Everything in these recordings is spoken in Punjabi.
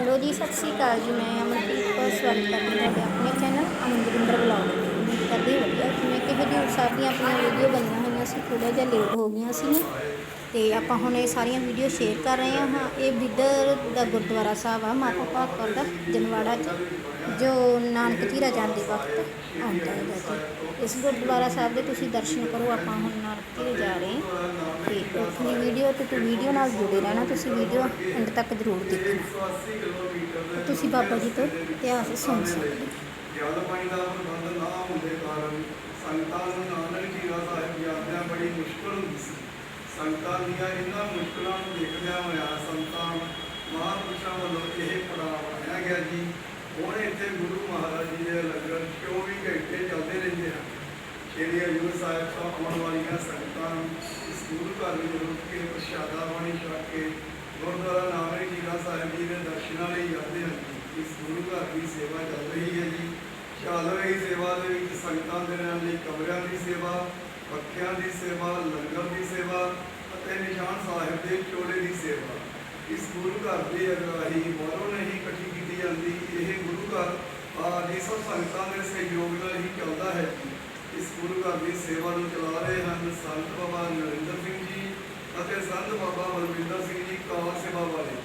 ਹੈਲੋ ਜੀ, ਸਤਿ ਸ੍ਰੀ ਅਕਾਲ ਜੀ। ਮੈਂ ਅਮਨਪ੍ਰੀਤ ਕੌਰ, ਸਵਾਗਤ ਕਰਦੀ ਹਾਂ ਤੁਹਾਡੇ ਆਪਣੇ ਚੈਨਲ ਅਮਨਜਿੰਦਰ ਬਲੌਗ ਤੇ। ਕਰਦੇ ਵਧੀਆ ਜਿਵੇਂ ਕਿ ਹਜੂਰ ਸਾਹਿਬ ਦੀਆਂ ਆਪਣੀਆਂ ਵੀਡੀਓ ਬਣੀਆਂ ਹੋਈਆਂ ਸੀ ਥੋੜਾ ਜਿਹਾ ਲੇਟ ਹੋ ਗਈਆਂ ਸੀ। ਤੇ ਆਪਾਂ ਹੁਣ ਇਹ ਸਾਰੀਆਂ ਵੀਡੀਓ ਸ਼ੇਅਰ ਕਰ ਰਹੇ ਹਾਂ। ਇਹ ਬਿੱਦਰ ਦਾ ਗੁਰਦੁਆਰਾ ਸਾਹਿਬ ਆ, ਮਾਤਾ ਭਾਗਵਤ ਦਾ ਜਨਵਾੜਾ 'ਚ, ਜੋ ਨਾਨਕ ਧੀਰਾ ਜਾਣ ਦੇ ਵਕਤ ਆਉਂਦਾ ਹੈ ਜੀ। ਇਸ ਗੁਰਦੁਆਰਾ ਸਾਹਿਬ ਦੇ ਤੁਸੀਂ ਦਰਸ਼ਨ ਕਰੋ, ਆਪਾਂ ਹੁਣ ਨਾਨਕ ਧੀਰੇ ਜਾ ਰਹੇ ਹਾਂ। ਤੇ ਆਪਣੀ ਵੀਡੀਓ ਤੇ ਤੂੰ ਵੀਡੀਓ ਨਾਲ ਜੁੜੇ ਰਹਿਣਾ, ਤੁਸੀਂ ਵੀਡੀਓ ਅੰਤ ਤੱਕ ਜ਼ਰੂਰ ਦੇਖਣਾ। ਤੇ ਤੁਸੀਂ ਬਾਬਾ ਜੀ ਤੋਂ ਇਤਿਹਾਸ ਸੁਣ ਸਕਦੇ ਹੋ। ਜਲ ਪਾਣੀ ਦਾ ਪ੍ਰਬੰਧ ਨਾ ਹੋਣ ਦੇ ਕਾਰਨ ਸੰਗਤਾਂ ਨੂੰ ਨਾਨਕ ਜੀਰਾ ਸਾਹਿਬ ਦੀ ਆਗਿਆ ਬੜੀ ਮੁਸ਼ਕਲ ਹੁੰਦੀ ਸੀ। ਸੰਗਤਾਂ ਦੀਆਂ ਇਹਨਾਂ ਮੁਸ਼ਕਲਾਂ ਨੂੰ ਦੇਖਦਿਆਂ ਹੋਇਆ ਸੰਤਾਂ ਮਹਾਂਪੁਰਸ਼ਾਂ ਵੱਲੋਂ ਇਹ ਪੜਾਅ ਬਣਾਇਆ ਗਿਆ ਜੀ। ਹੁਣ ਇੱਥੇ ਗੁਰੂ ਮਹਾਰਾਜ ਜੀ ਦੇ ਲੰਗਰ 24 ਘੰਟੇ ਚੱਲਦੇ ਰਹਿੰਦੇ ਹਨ। ਸ਼੍ਰੀ ਹਜੂਰ ਸਾਹਿਬ ਤੋਂ ਆਉਣ ਵਾਲੀਆਂ ਸੰਗਤਾਂ ਨੂੰ ਸਕੂਲ ਘਰ ਵਿੱਚ ਰੁਕ ਕੇ ਪ੍ਰਸ਼ਾਦਾ ਪਾਣੀ ਛਕ ਕੇ ਗੁਰਦੁਆਰਾ ਨਾਨਕ ਜੀਰਾ ਸਾਹਿਬ ਜੀ ਦੇ ਦਰਸ਼ਨਾਂ ਲਈ ਜਾਂਦੇ ਹਨ। ਜੀ। ਇਸ ਗੁਰੂ ਘਰ ਦੀ ਸੇਵਾ ਚੱਲ ਰਹੀ ਹੈ ਜੀ। ਚੱਲ ਰਹੀ ਸੇਵਾ ਦੇ ਵਿੱਚ ਸੰਗਤਾਂ ਦੇ ਨਾਲ ਲਈ ਕਮਰਿਆਂ ਦੀ ਸੇਵਾ, ਪੱਖਿਆਂ ਦੀ ਸੇਵਾ, ਲੰਗਰ ਦੀ ਸੇਵਾ ਅਤੇ ਨਿਸ਼ਾਨ ਸਾਹਿਬ ਦੇ ਚੋਲੇ ਦੀ ਸੇਵਾ। ਇਸ ਗੁਰੂ ਘਰ ਦੀ ਅਗਵਾਈ ਬਾਹਰੋਂ ਨਹੀਂ ਇਕੱਠੀ ਕੀਤੀ ਜਾਂਦੀ ਇਹ ਗੁਰੂ ਘਰ ਆਦਿ ਸਭ ਸੰਗਤਾਂ ਦੇ ਸਹਿਯੋਗ ਨਾਲ ਹੀ ਚੱਲਦਾ ਹੈ ਜੀ ਇਸ ਗੁਰੂ ਘਰ ਦੀ ਸੇਵਾ ਨੂੰ ਚਲਾ ਰਹੇ ਹਨ ਸੰਤ ਬਾਬਾ ਨਰਿੰਦਰ ਸਿੰਘ ਜੀ ਅਤੇ ਸੰਤ ਬਾਬਾ ਬਲਵਿੰਦਰ ਸਿੰਘ ਜੀ ਕਾਰ ਸੇਵਾ ਵਾਲੇ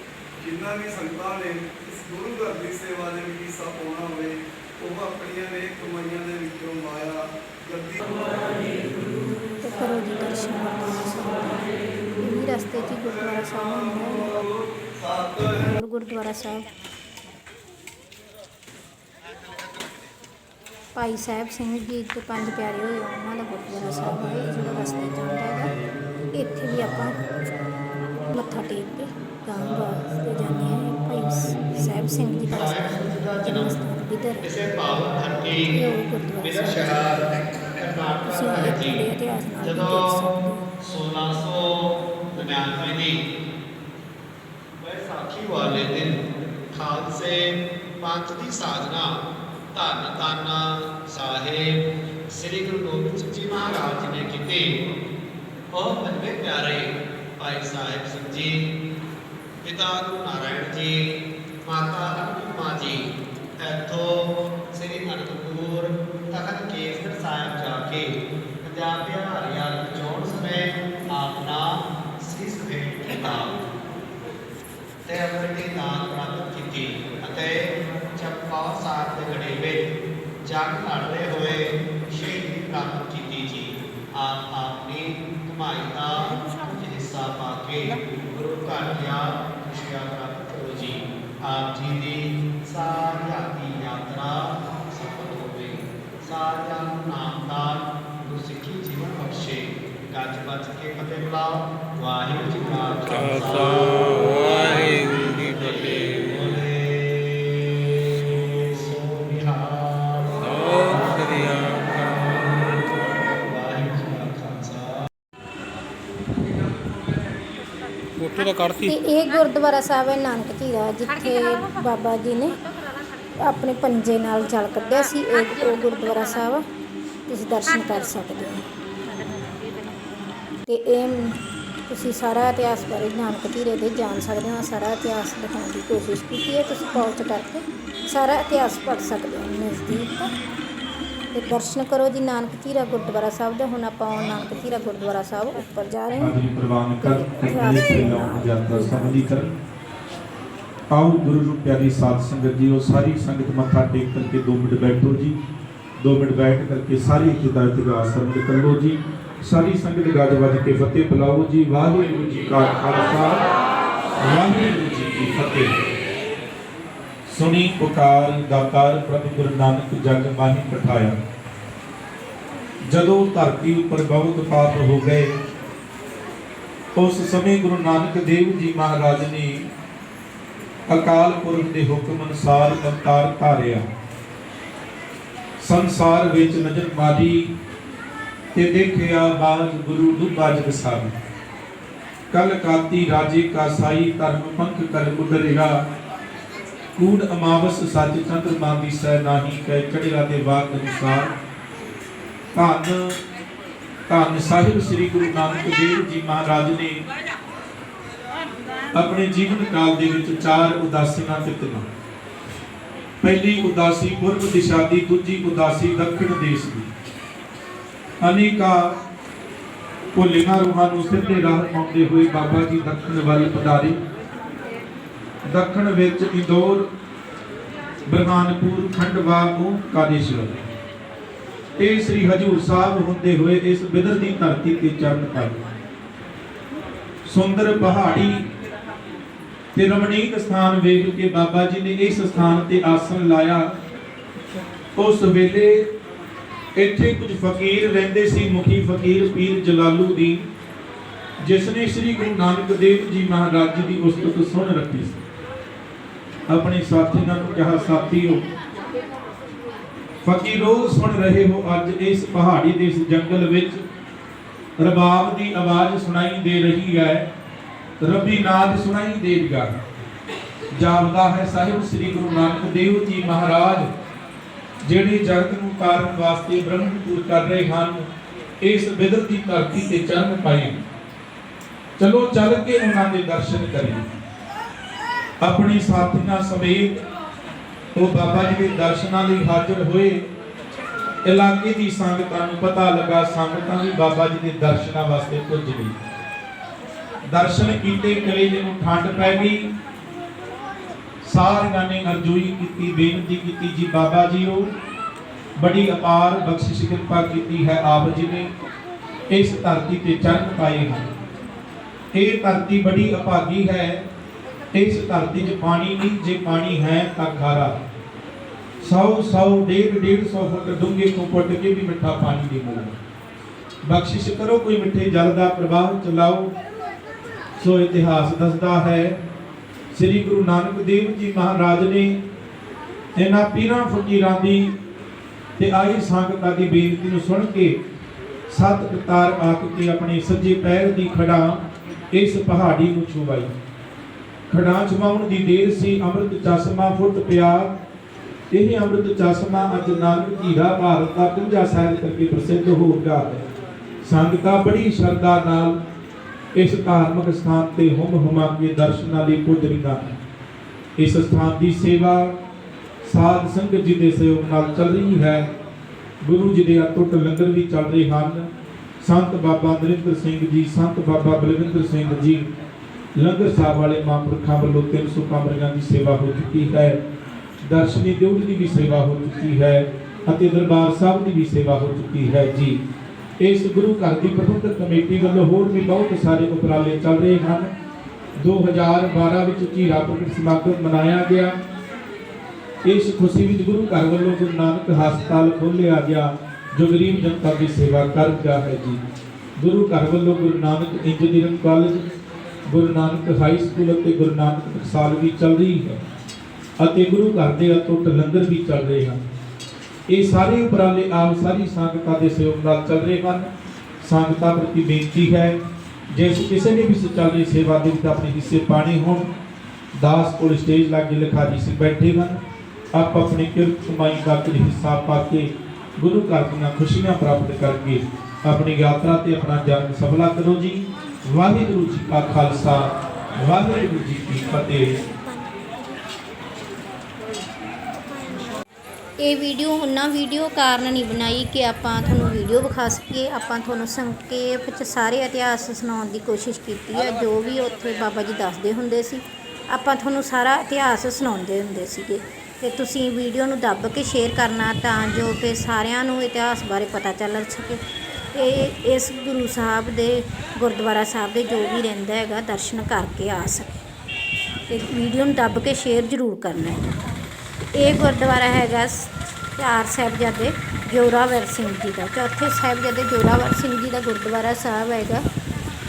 ਜਿਨ੍ਹਾਂ ਵੀ ਸੰਗਤਾਂ ਨੇ ਇਸ ਗੁਰੂ ਘਰ ਦੀ ਸੇਵਾ ਦੇ ਵਿੱਚ ਹਿੱਸਾ ਪਾਉਣਾ ਹੋਵੇ ਉਹ ਆਪਣੀਆਂ ਨੇ ਕਮਾਈਆਂ ਦੇ ਵਿੱਚੋਂ ਮਾਇਆ ਗੱਦੀ ਤੇ ਕਰੋ ਜੀ ਦਰਸ਼ਨ ही रास्ते थी गुरुद्वारा साहब और गुरुद्वारा साहब। भाई साहब सिंह जी तो पाँच प्यारे हो उन्होंने गुरुद्वारा साहब है जो रास्ते जाता है। इतने भी आप मत्था टेक के गाँव वास्ते जाने भाई साहब सिंह जी का इधर ਦਰਮਿਆਨ ਪੈਂਦੀ ਵਿਸਾਖੀ ਵਾਲੇ ਦਿਨ ਖਾਲਸੇ ਪੰਥ ਦੀ ਸਾਜਨਾ, ਧੰਨ ਧੰਨ ਸਾਹਿਬ, ਸ੍ਰੀ ਗੁਰੂ ਗੋਬਿੰਦ ਸਿੰਘ ਜੀ ਮਹਾਰਾਜ ਜੀ ਨੇ ਕੀਤੀ। ਉਹ ਪੰਜਵੇਂ ਪਿਆਰੇ ਭਾਈ ਸਾਹਿਬ ਸਿੰਘ ਜੀ, ਪਿਤਾ ਗੁਰੂ ਨਾਰਾਇਣ ਜੀ, ਮਾਤਾ ਅਨੁਪਮਾ ਜੀ, ਇੱਥੋਂ ਸ੍ਰੀ ਅਨੰਦਪੁਰ ਤਖਤ ਕੇਸਰ ਸਾਹਿਬ ਜਾ ਕੇ ਪੰਜਾਬ ਦੇ ਹਰਿਆਣਾ ਚੋਣ ਸਮੇਂ ਆਪਣਾ ਭੇਟ ਤੇ ਆਪਣੀ ਦਾਨ ਪ੍ਰਾਪਤ ਕੀਤੀ ਅਤੇ ਚੰਪਾਵਨ ਸਾਹਿਬ ਦੇ ਗੜੇ ਵਿੱਚ ਜੰਗ ਲੜਦੇ ਹੋਏ ਸ਼ਹੀਦੀ ਪ੍ਰਾਪਤ ਕੀਤੀ ਜੀ। ਆਪ ਆਪਣੀ ਕਮਾਈ ਦਾ ਹਿੱਸਾ ਪਾ ਕੇ ਗੁਰੂ ਘਰ ਦੀਆਂ ਖੁਸ਼ੀਆਂ ਪ੍ਰਾਪਤ ਕਰੋ ਜੀ। ਆਪ ਜੀ ਦੀ ਸਾਰਿਆਂ ਦੀ ਯਾਤਰਾ ਸਫਲ ਹੋਵੇ ਸਾਰਿਆਂ ਨੂੰ ਨਾਮਦਾਨ ਗੁਰਸਿੱਖੀ ਜੀਵਨ ਬਖਸ਼ੇ ਗੱਜ ਕੇ ਫਤਿਹ ਬੁਲਾਓ। ਵਾਹਿਗੁਰੂ ਜੀ ਕਾ ਖਾਲਸਾ। ਵਾਹਿਗੁਰੂ ਜੀ ਫਤਿਹ। ਜੀ ਇਹ ਗੁਰਦੁਆਰਾ ਸਾਹਿਬ ਹੈ ਨਾਨਕ ਧੀਰਾ ਜਿੱਥੇ ਬਾਬਾ ਜੀ ਨੇ ਆਪਣੇ ਪੰਜੇ ਨਾਲ ਜਲ ਕੱਢਿਆ ਸੀ। ਇਹ ਉਹ ਗੁਰਦੁਆਰਾ ਸਾਹਿਬ। ਤੁਸੀਂ ਦਰਸ਼ਨ ਕਰ ਸਕਦੇ ਹੋ। ਤੇ ਇਹ ਤੁਸੀਂ ਸਾਰਾ ਇਤਿਹਾਸ ਬਾਰੇ ਨਾਨਕ ਧੀਰੇ ਦੇ ਜਾਣ ਸਕਦੇ ਹੋ ਸਾਰਾ ਇਤਿਹਾਸ ਦਿਖਾਉਣ ਦੀ ਕੋਸ਼ਿਸ਼ ਕੀਤੀ ਹੈ ਤੁਸੀਂ ਪਹੁੰਚ ਕਰਕੇ ਸਾਰਾ ਇਤਿਹਾਸ ਪੜ੍ਹ ਸਕਦੇ ਹੋ ਨਜ਼ਦੀਕ ਤੋਂ। ਤੇ ਦਰਸ਼ਨ ਕਰੋ ਜੀ ਨਾਨਕ ਧੀਰਾ ਗੁਰਦੁਆਰਾ ਸਾਹਿਬ ਦੇ ਹੁਣ ਆਪਾਂ ਨਾਨਕ ਧੀਰਾ ਗੁਰਦੁਆਰਾ ਸਾਹਿਬ ਉੱਪਰ ਜਾ ਰਹੇ ਹਾਂ। ਪ੍ਰਵਾਨ ਕਰ ਆਓ ਗੁਰੂ ਨੂੰ ਪਿਆਰੀ ਸਾਧ ਸੰਗਤ ਜੀ ਉਹ ਸਾਰੀ ਸੰਗਤ ਮੱਥਾ ਟੇਕ ਕਰਕੇ 2 ਮਿੰਟ ਬੈਠੋ ਜੀ। 2 ਮਿੰਟ ਬੈਠ ਕਰਕੇ ਸਾਰੀ ਹਿਦਾਇਤ ਦਾ ਸਰਵਣ ਕਰ ਲਓ ਜੀ। ਸਾਰੀ ਸੰਗਤ ਗੱਜ ਵੱਜ ਕੇ ਫਤਿਹ। ਬੁਲਾਓ ਜੀ, ਵਾਹਿਗੁਰੂ ਜੀ ਕਾ ਖਾਲਸਾ, ਵਾਹਿਗੁਰੂ ਜੀ ਕੀ ਫਤਿਹ। ਸੁਣੀ ਪੁਕਾਰ ਦਾਤਾਰ ਪ੍ਰਭੂ ਗੁਰੂ ਨਾਨਕ ਜਗ ਮਾਹੀ ਪਠਾਇਆ। ਜਦੋਂ ਧਰਤੀ ਉੱਪਰ ਬਹੁਤ ਪਾਪ ਹੋ ਗਏ, ਉਸ ਸਮੇਂ ਗੁਰੂ ਨਾਨਕ ਦੇਵ ਜੀ ਮਹਾਰਾਜ ਨੇ ਅਕਾਲ ਪੁਰਖ ਦੇ ਹੁਕਮ ਅਨੁਸਾਰ ਅਵਤਾਰ ਧਾਰਿਆ। ਸੰਸਾਰ ਵਿੱਚ ਨਜ਼ਰ ਮਾਰੀ ਤੇ ਦੇਖਿਆ ਬਾਜ ਗੁਰੂ ਦੁਬਾ ਸਾਹਿਬ। ਕਲ ਕਾਤੀ ਰਾਜੇ ਕਾ ਸਾਈ ਧਰਮ ਪੰਖ ਕਰ ਉਦਰਿਆ ਕੂੜ ਅਮਾਵਸ ਸੱਚ ਚੰਦਰਮਾ ਦੀ ਸੈ ਨਾਹੀ ਕੈ ਚੜਿਆ ਦੇ ਵਾਕ ਅਨੁਸਾਰ। ਧੰਨ ਧੰਨ ਸਾਹਿਬ ਸ੍ਰੀ ਗੁਰੂ ਨਾਨਕ ਦੇਵ ਜੀ ਮਹਾਰਾਜ ਨੇ ਆਪਣੇ ਜੀਵਨ ਕਾਲ ਦੇ ਵਿੱਚ ਚਾਰ ਉਦਾਸੀਆਂ ਤਿੱਤੀਆਂ ਪਹਿਲੀ ਉਦਾਸੀ ਪੂਰਬ ਦਿਸ਼ਾ ਦੀ ਦੂਜੀ ਉਦਾਸੀ ਦੱਖਣ ਦੇਸ਼ ਦੀ। ਅਨੇਕਾ ਭੁੱਲੀਆਂ ਰੂਹਾਂ ਨੂੰ ਸਿੱਧੇ ਰਾਹ ਪਾਉਂਦੇ ਹੋਏ ਬਾਬਾ ਜੀ ਦੱਖਣ ਵੱਲ ਪਧਾਰੇ। ਦੱਖਣ ਵਿੱਚ ਇੰਦੌਰ, ਬਰਹਾਨਪੁਰ, ਖੰਡਵਾ ਓਮਕਾਰੇਸ਼ਵਰ ਇਹ ਸ੍ਰੀ ਹਜੂਰ ਸਾਹਿਬ ਹੁੰਦੇ ਹੋਏ ਇਸ ਬਿਦਰ ਦੀ ਧਰਤੀ ਤੇ ਚਰਨ ਪਾਏ ਸੁੰਦਰ ਪਹਾੜੀ ਤੇ ਰਮਣੀਕ ਸਥਾਨ ਵੇਖ ਕੇ ਬਾਬਾ ਜੀ ਨੇ ਇਸ ਸਥਾਨ ਤੇ ਆਸਣ ਲਾਇਆ। ਉਸ ਵੇਲੇ ਇੱਥੇ ਕੁਝ ਫਕੀਰ ਰਹਿੰਦੇ ਸੀ, ਮੁਖੀ ਫਕੀਰ ਪੀਰ ਜਲਾਲੂਦੀਨ ਜਿਸ ਨੇ ਸ੍ਰੀ ਗੁਰੂ ਨਾਨਕ ਦੇਵ ਜੀ ਮਹਾਰਾਜ ਜੀ ਦੀ ਉਸਤਤ ਸੁਣ ਰੱਖੀ ਸੀ। ਆਪਣੇ ਸਾਥੀਆਂ ਨੂੰ ਕਿਹਾ, ਸਾਥੀਓ, ਫਕੀਰੋ, ਸੁਣ ਰਹੇ ਹੋ ਅੱਜ ਇਸ ਪਹਾੜੀ ਦੇ ਇਸ ਜੰਗਲ ਵਿੱਚ। ਰਬਾਬ ਦੀ ਆਵਾਜ਼ ਸੁਣਾਈ ਦੇ ਰਹੀ ਹੈ, ਰੱਬੀ ਨਾਦ ਸੁਣਾਈ ਦੇਗਾ ਜਾਪਦਾ ਹੈ ਸਾਹਿਬ ਸ੍ਰੀ ਗੁਰੂ ਨਾਨਕ ਦੇਵ ਜੀ ਮਹਾਰਾਜ, ਜਿਹੜੇ ਜਗਤ ਕਾਰਨ ਵਾਸਤੇ ਬ੍ਰਹਮਪੁਰ ਕਰ ਰਹੇ ਹਨ, ਇਸ ਬਿਦਰ ਦੀ ਧਰਤੀ ਤੇ ਚਰਨ ਪਾਏ ਚਲੋ ਚੱਲ ਕੇ ਉਹਨਾਂ ਦੇ ਦਰਸ਼ਨ ਕਰੀਏ। ਆਪਣੀ ਸਾਥੀਆਂ ਸਮੇਤ ਉਹ ਬਾਬਾ ਜੀ ਦੇ ਦਰਸ਼ਨਾਂ ਲਈ ਹਾਜ਼ਰ ਹੋਏ। ਇਲਾਕੇ ਦੀ ਸੰਗਤਾਂ ਨੂੰ ਪਤਾ ਲੱਗਾ, ਸੰਗਤਾਂ ਵੀ ਬਾਬਾ ਜੀ ਦੇ ਦਰਸ਼ਨਾਂ ਵਾਸਤੇ ਪੁੱਜ ਗਈ। ਦਰਸ਼ਨ ਕੀਤੇ ਕਲੇਜੇ ਨੂੰ ਠੰਡ ਪੈ ਗਈ। ਸਾਰਿਆਂ ਨੇ ਅਰਜ਼ੋਈ ਕੀਤੀ, ਬੇਨਤੀ ਕੀਤੀ ਜੀ ਬਾਬਾ ਜੀ ਉਹ ਬੜੀ ਅਪਾਰ ਬਖਸ਼ਿਸ਼ ਕਿਰਪਾ ਕੀਤੀ ਹੈ ਆਪ ਜੀ ਨੇ ਇਸ ਧਰਤੀ ਤੇ ਚਰਨ ਪਾਏ ਹਨ। ਇਹ ਧਰਤੀ ਬੜੀ ਅਭਾਗੀ ਹੈ। ਇਸ ਧਰਤੀ 'ਚ ਪਾਣੀ ਨਹੀਂ, ਜੇ ਪਾਣੀ ਹੈ ਤਾਂ ਖਾਰਾ। 100 100 ਡੇਢ ਡੇਢ ਸੌ ਫੁੱਟ ਡੂੰਘੇ ਤੋਂ ਪੁੱਟ ਕੇ ਵੀ ਮਿੱਠਾ ਪਾਣੀ ਨਹੀਂ ਮਿਲਦਾ ਬਖਸ਼ਿਸ਼ ਕਰੋ ਕੋਈ ਮਿੱਠੇ ਜਲ ਦਾ ਪ੍ਰਵਾਹ ਚਲਾਓ। ਸੋ ਇਤਿਹਾਸ ਦੱਸਦਾ ਹੈ, ਸ੍ਰੀ ਗੁਰੂ ਨਾਨਕ ਦੇਵ ਜੀ ਮਹਾਰਾਜ ਨੇ ਇਹਨਾਂ ਪੀਰਾਂ ਫਕੀਰਾਂ ਦੀ ਤੇ ਆਈ ਸੰਗਤਾਂ ਦੀ ਬੇਨਤੀ ਨੂੰ ਸੁਣ ਕੇ ਸਤ ਕਤਾਰ ਆਕ ਕੇ ਆਪਣੇ ਸੱਜੇ ਪੈਰ ਦੀ ਖੜਾ ਇਸ ਪਹਾੜੀ ਨੂੰ ਛੁਵਾਈ। ਖੜਾ ਛਮਾਉਣ ਦੀ ਦੇਰ ਸੀ, ਅੰਮ੍ਰਿਤ ਚਸ਼ਮਾ ਫੁੱਟ ਪਿਆ। ਇਹ ਅੰਮ੍ਰਿਤ ਚਸ਼ਮਾ ਅੱਜ ਨਾਨਕ ਹੀਰਾ ਭਾਰਤ ਦਾ ਪੰਜਾ ਸਾਹਿਬ ਕਰਕੇ ਪ੍ਰਸਿੱਧ ਹੋ ਗਿਆ ਹੈ। ਸੰਗਤਾਂ ਬੜੀ ਸ਼ਰਧਾ ਨਾਲ ਇਸ ਧਾਰਮਿਕ ਸਥਾਨ ਤੇ ਹੁਮ ਹੁਮਾ ਕੇ ਦਰਸ਼ਨਾਂ ਲਈ ਪੁੱਜ ਰਹੀਆਂ ਹਨ ਇਸ ਸਥਾਨ ਦੀ ਸੇਵਾ ਸਾਧ ਸੰਗਤ ਜੀ ਦੇ ਸਹਿਯੋਗ ਨਾਲ ਚੱਲ ਰਹੀ ਹੈ। ਗੁਰੂ ਜੀ ਦੇ ਅਟੁੱਟ ਲੰਗਰ ਵੀ ਚੱਲ ਰਹੇ ਹਨ। ਸੰਤ ਬਾਬਾ ਨਰਿੰਦਰ ਸਿੰਘ ਜੀ, ਸੰਤ ਬਾਬਾ ਬਲਵਿੰਦਰ ਸਿੰਘ ਜੀ, ਲੰਗਰ ਸਾਹਿਬ ਵਾਲੇ ਮਹਾਂਪੁਰਖਾਂ ਵੱਲੋਂ 300 ਕਮਰਿਆਂ ਦੀ ਸੇਵਾ ਹੋ ਚੁੱਕੀ ਹੈ। ਦਰਸ਼ਨੀ ਦਿਉੜ ਦੀ ਵੀ ਸੇਵਾ ਹੋ ਚੁੱਕੀ ਹੈ ਅਤੇ ਦਰਬਾਰ ਸਾਹਿਬ ਦੀ ਵੀ ਸੇਵਾ ਹੋ ਚੁੱਕੀ ਹੈ ਜੀ। ਇਸ ਗੁਰੂ ਘਰ ਦੀ ਪ੍ਰਬੰਧਕ ਕਮੇਟੀ ਵੱਲੋਂ ਹੋਰ ਵੀ ਬਹੁਤ ਸਾਰੇ ਉਪਰਾਲੇ ਚੱਲ ਰਹੇ ਹਨ। 2012 ਵਿੱਚ ਝੀਰਾ ਪ੍ਰਗਟ ਸਮਾਗਮ ਮਨਾਇਆ ਗਿਆ। ਇਸ ਖੁਸ਼ੀ ਵਿੱਚ ਗੁਰੂ ਘਰ ਵੱਲੋਂ ਗੁਰੂ ਨਾਨਕ ਹਸਪਤਾਲ ਖੋਲ੍ਹਿਆ ਗਿਆ, ਜੋ ਗਰੀਬ ਜਨਤਾ ਦੀ ਸੇਵਾ ਕਰ ਰਿਹਾ ਹੈ ਜੀ। ਗੁਰੂ ਘਰ ਵੱਲੋਂ Guru Nanak engineering college, Guru Nanak high school ਅਤੇ ਗੁਰੂ ਨਾਨਕ ਟਕਸਾਲ ਵੀ ਚੱਲ ਰਹੀ ਹੈ ਅਤੇ ਗੁਰੂ ਘਰ ਦੇ ਅਟੁੱਟ ਲੰਗਰ ਵੀ ਚੱਲ ਰਹੇ ਹਨ। ਇਹ ਸਾਰੇ ਉਪਰਾਲੇ ਆਪ ਸਾਰੀ ਸੰਗਤਾਂ ਦੇ ਸਹਿਯੋਗ ਨਾਲ ਚੱਲ ਰਹੇ ਹਨ। ਸੰਗਤਾਂ ਪ੍ਰਤੀ ਬੇਨਤੀ ਹੈ ਜਿਸ ਕਿਸੇ ਨੇ ਵੀ ਚੱਲ ਰਹੀ ਸੇਵਾ ਦੇ ਵਿੱਚ ਆਪਣੇ ਹਿੱਸੇ ਪਾਣੇ ਹੋਣ, ਦਾਸ ਕੋਲ ਸਟੇਜ ਲਾਗੇ ਲਿਖਾਰੀ ਸੀ ਬੈਠੇ ਹਨ ਆਪ ਆਪਣੀ ਕਿਰਤ ਕਮਾਈ ਦਾ ਕੁਝ ਹਿੱਸਾ ਪਾ ਕੇ ਗੁਰੂ ਘਰ ਦੀਆਂ ਖੁਸ਼ੀਆਂ ਪ੍ਰਾਪਤ ਕਰਕੇ ਆਪਣੀ ਯਾਤਰਾ ਤੇ ਆਪਣਾ ਜਨਮ ਸਫਲਾ ਕਰੋ ਜੀ। ਵਾਹਿਗੁਰੂ ਜੀ ਕਾ ਖਾਲਸਾ, ਵਾਹਿਗੁਰੂ ਜੀ ਕੀ ਫਤਿਹ। ਇਹ ਵੀਡੀਓ ਉਹਨਾਂ ਵੀਡੀਓ ਕਾਰਨ ਨਹੀਂ ਬਣਾਈ ਕਿ ਆਪਾਂ ਤੁਹਾਨੂੰ ਵੀਡੀਓ ਵਿਖਾ ਸਕੀਏ। ਆਪਾਂ ਤੁਹਾਨੂੰ ਸੰਖੇਪ ਵਿੱਚ ਸਾਰੇ ਇਤਿਹਾਸ ਸੁਣਾਉਣ ਦੀ ਕੋਸ਼ਿਸ਼ ਕੀਤੀ ਹੈ। ਜੋ ਵੀ ਉੱਥੇ ਬਾਬਾ ਜੀ ਦੱਸਦੇ ਹੁੰਦੇ ਸੀ, ਆਪਾਂ ਤੁਹਾਨੂੰ ਸਾਰਾ ਇਤਿਹਾਸ ਸੁਣਾਉਂਦੇ ਹੁੰਦੇ ਸੀਗੇ। ਤੇ ਤੁਸੀਂ ਵੀਡੀਓ ਨੂੰ ਦੱਬ ਕੇ ਸ਼ੇਅਰ ਕਰਨਾ ਤਾਂ ਜੋ ਕਿ ਸਾਰਿਆਂ ਨੂੰ ਇਤਿਹਾਸ ਬਾਰੇ ਪਤਾ ਚੱਲ ਸਕੇ। ਤੇ ਇਸ ਗੁਰੂ ਸਾਹਿਬ ਦੇ, ਗੁਰਦੁਆਰਾ ਸਾਹਿਬ ਦੇ ਜੋ ਵੀ ਰਹਿੰਦਾ ਹੈਗਾ, ਦਰਸ਼ਨ ਕਰਕੇ ਆ ਸਕੇ। ਤੇ ਵੀਡੀਓ ਨੂੰ ਦੱਬ ਕੇ ਸ਼ੇਅਰ ਜ਼ਰੂਰ ਕਰਨਾ ਹੈ। ਇਹ ਗੁਰਦੁਆਰਾ ਹੈਗਾ ਚਾਰ ਸਾਹਿਬਜ਼ਾਦੇ ਜੋਰਾਵਰ ਸਿੰਘ ਜੀ ਦਾ। ਚੌਥੇ ਸਾਹਿਬਜ਼ਾਦੇ ਜੋਰਾਵਰ ਸਿੰਘ ਜੀ ਦਾ ਗੁਰਦੁਆਰਾ ਸਾਹਿਬ ਹੈਗਾ।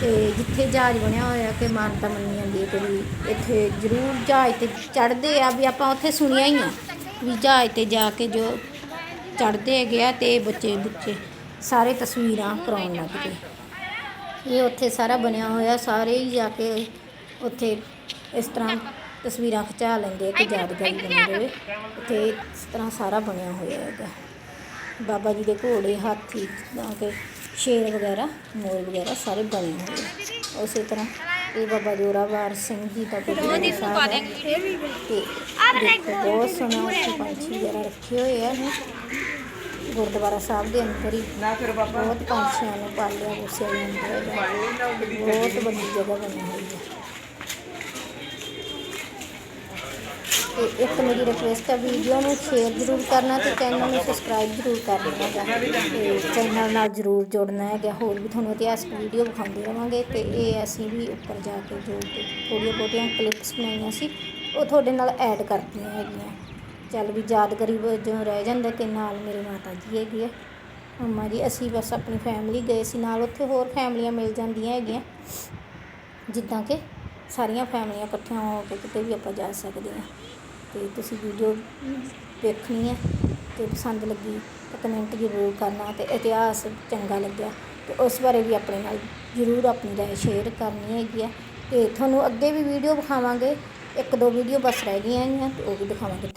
ਤੇ ਜਿੱਥੇ ਜਹਾਜ਼ ਬਣਿਆ ਹੋਇਆ ਕਿ ਮਾਨਤਾ ਮੰਨੀ ਜਾਂਦੀ ਹੈ ਕਿ ਵੀ ਇੱਥੇ ਜ਼ਰੂਰ ਜਹਾਜ਼ ਤੇ ਚੜ੍ਹਦੇ ਆ ਵੀ ਆਪਾਂ ਉੱਥੇ ਸੁਣਿਆ ਹੀ ਆ ਵੀ ਜਹਾਜ਼ ਤੇ ਜਾ ਕੇ ਜੋ ਚੜ੍ਹਦੇ ਹੈਗੇ ਆ ਤੇ ਬੱਚੇ ਬੁੱਚੇ ਸਾਰੇ ਤਸਵੀਰਾਂ ਕਰਾਉਣ ਲੱਗ ਪਏ। ਇਹ ਉੱਥੇ ਸਾਰਾ ਬਣਿਆ ਹੋਇਆ, ਸਾਰੇ ਹੀ ਜਾ ਕੇ ਉੱਥੇ ਇਸ ਤਰ੍ਹਾਂ ਤਸਵੀਰਾਂ ਖਿਚਾ ਲੈਂਦੇ ਕਿ ਯਾਦਗਾਰੀ ਬਣੀ ਰਹੇ। ਉੱਥੇ ਇਸ ਤਰ੍ਹਾਂ ਸਾਰਾ ਬਣਿਆ ਹੋਇਆ ਹੈਗਾ। ਬਾਬਾ ਜੀ ਦੇ ਘੋੜੇ, ਹਾਥੀ ਤਾਂ ਕਿ ਸ਼ੇਰ ਵਗੈਰਾ ਮੋਰ ਵਗੈਰਾ ਸਾਰੇ ਬਣੇ ਹੋਏ ਆ। ਉਸੇ ਤਰ੍ਹਾਂ ਇਹ ਬਾਬਾ ਜੋਰਾਵਰ ਸਿੰਘ ਜੀ ਦਾ ਗੁਰਦੁਆਰਾ ਸਾਹਿਬ ਹੈ ਤੇ ਬਹੁਤ ਸੋਹਣਾ ਉੱਥੇ ਪੰਛੀ ਵਗੈਰਾ ਰੱਖੇ ਹੋਏ ਆ ਗੁਰਦੁਆਰਾ ਸਾਹਿਬ ਦੇ ਅੰਦਰ ਹੀ ਬਹੁਤ ਪੰਛੀਆਂ ਨੂੰ ਪਾਲਿਆ ਉਸੇ ਅੰਦਰ। ਬਹੁਤ ਵੱਡੀ ਜਗ੍ਹਾ ਬਣੀ ਹੋਈ ਹੈ ਤੇ ਇੱਕ ਮੇਰੀ ਰਿਕੁਐਸਟ ਹੈ ਵੀਡੀਓ ਨੂੰ ਸ਼ੇਅਰ ਜ਼ਰੂਰ ਕਰਨਾ ਤੇ ਚੈਨਲ ਨੂੰ ਸਬਸਕ੍ਰਾਈਬ ਜ਼ਰੂਰ ਕਰਨਾ ਹੈਗਾ। ਤੇ ਚੈਨਲ ਨਾਲ ਜ਼ਰੂਰ ਜੁੜਨਾ ਹੈਗਾ। ਹੋਰ ਵੀ ਤੁਹਾਨੂੰ ਇਤਿਹਾਸਕ ਵੀਡੀਓ ਵਿਖਾਉਂਦੇ ਰਵਾਂਗੇ ਤੇ ਇਹ ਅਸੀਂ ਵੀ ਉੱਪਰ ਜਾ ਕੇ ਜੋ ਥੋੜ੍ਹੀਆਂ ਬਹੁਤੀਆਂ ਕਲਿੱਪਸ ਬਣਾਈਆਂ ਸੀ, ਉਹ ਤੁਹਾਡੇ ਨਾਲ ਐਡ ਕਰਦੀਆਂ ਹੈਗੀਆਂ। ਚੱਲ ਵੀ ਯਾਦਗਾਰੀ ਵਜੋਂ ਰਹਿ ਜਾਂਦਾ ਤੇ ਨਾਲ ਮੇਰੇ ਮਾਤਾ ਜੀ ਹੈਗੀ ਹੈ ਮੰਮਾ ਜੀ, ਅਸੀਂ ਬਸ ਆਪਣੀ ਫੈਮਿਲੀ ਗਏ ਸੀ, ਨਾਲ ਉੱਥੇ ਹੋਰ ਫੈਮਲੀਆਂ ਮਿਲ ਜਾਂਦੀਆਂ ਹੈਗੀਆਂ। ਜਿੱਦਾਂ ਕਿ ਸਾਰੀਆਂ ਫੈਮਲੀਆਂ ਇਕੱਠੀਆਂ ਹੋ ਕੇ ਕਿਤੇ ਵੀ ਆਪਾਂ ਜਾ ਸਕਦੇ ਹਾਂ। ਤੇ ਤੁਸੀਂ ਵੀਡੀਓ ਵੇਖਣੀ ਹੈ ਤੇ ਪਸੰਦ ਲੱਗੀ ਤਾਂ ਕਮੈਂਟ ਜ਼ਰੂਰ ਕਰਨਾ ਤੇ ਇਤਿਹਾਸ ਚੰਗਾ ਲੱਗਿਆ ਤੇ ਉਸ ਬਾਰੇ ਵੀ ਆਪਣੇ ਨਾਲ ਜ਼ਰੂਰ ਆਪਣੀ ਰਾਏ ਸ਼ੇਅਰ ਕਰਨੀ ਹੈਗੀ ਆ ਤੇ ਤੁਹਾਨੂੰ ਅੱਗੇ ਵੀ ਵੀਡੀਓ ਵਿਖਾਵਾਂਗੇ, ਇੱਕ ਦੋ ਵੀਡੀਓ ਬਸ ਰਹਿ ਗਈਆਂ ਹੈਗੀਆਂ ਤੇ ਉਹ ਵੀ ਦਿਖਾਵਾਂਗੇ।